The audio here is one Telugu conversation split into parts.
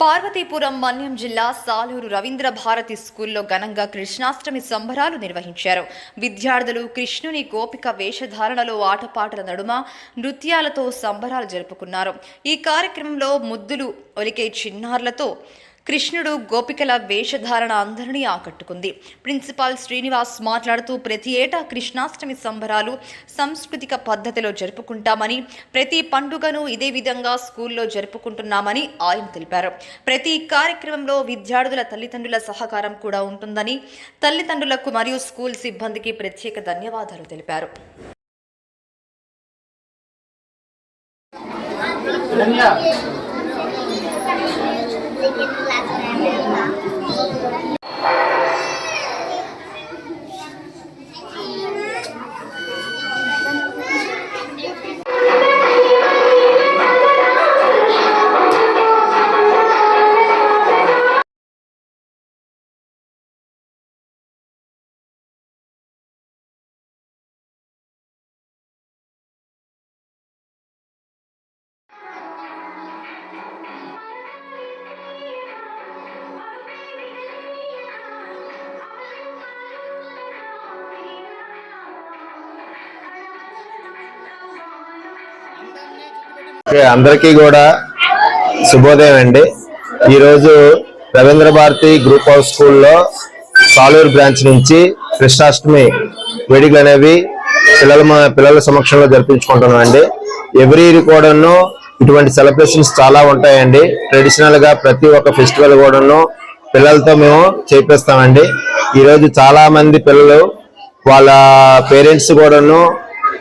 పార్వతీపురం మన్యం జిల్లా సాలూరు రవీంద్ర భారతి స్కూల్లో ఘనంగా కృష్ణాష్టమి సంబరాలు నిర్వహించారు. విద్యార్థులు కృష్ణుని గోపిక వేషధారణలో ఆటపాటల నడుమ నృత్యాలతో సంబరాలు జరుపుకున్నారు. ఈ కార్యక్రమంలో ముద్దులు ఒలికే చిన్నారులతో కృష్ణుడు గోపికల వేషధారణ అందరినీ ఆకట్టుకుంది. ప్రిన్సిపాల్ శ్రీనివాస్ మాట్లాడుతూ ప్రతి ఏటా కృష్ణాష్టమి సంబరాలు సాంస్కృతిక పద్ధతిలో జరుపుకుంటామని ప్రతి పండుగను ఇదే విధంగా స్కూల్లో జరుపుకుంటున్నామని ఆయన తెలిపారు. ప్రతి కార్యక్రమంలో విద్యార్థుల తల్లిదండ్రుల సహకారం కూడా ఉంటుందని తల్లిదండ్రులకు మరియు స్కూల్ సిబ్బందికి ప్రత్యేక ధన్యవాదాలు తెలిపారు. Kính lúp. అందరికీ కూడా శుభోదయం అండి. ఈరోజు రవీంద్ర భారతి గ్రూప్ హౌస్ స్కూల్లో సాలూరు బ్రాంచ్ నుంచి కృష్ణాష్టమి వేడుకలు అనేవి పిల్లల పిల్లల సమక్షంలో జరిపించుకుంటున్నాం అండి. ఎవ్రీ ఇయర్ కూడాను ఇటువంటి సెలబ్రేషన్స్ చాలా ఉంటాయండి. ట్రెడిషనల్గా ప్రతి ఒక్క ఫెస్టివల్ కూడాను పిల్లలతో మేము చేపిస్తామండి. ఈరోజు చాలా మంది పిల్లలు వాళ్ళ పేరెంట్స్ కూడాను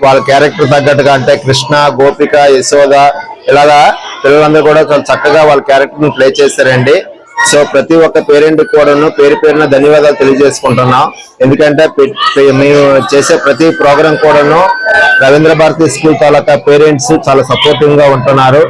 వాళ్ళ క్యారెక్టర్ తగ్గట్టుగా అంటే కృష్ణ గోపిక యశోద ఇలాగా పిల్లలందరూ కూడా చాలా చక్కగా వాళ్ళ క్యారెక్టర్ని ప్లే చేశారండి. సో ప్రతి ఒక్క పేరెంట్ కూడాను పేరు పేరున ధన్యవాదాలు తెలియజేసుకుంటున్నాం. ఎందుకంటే మేము చేసే ప్రతి ప్రోగ్రాం కూడాను రవీంద్ర భారతి స్కూల్ తాలూకా పేరెంట్స్ చాలా సపోర్టివ్గా ఉంటున్నారు.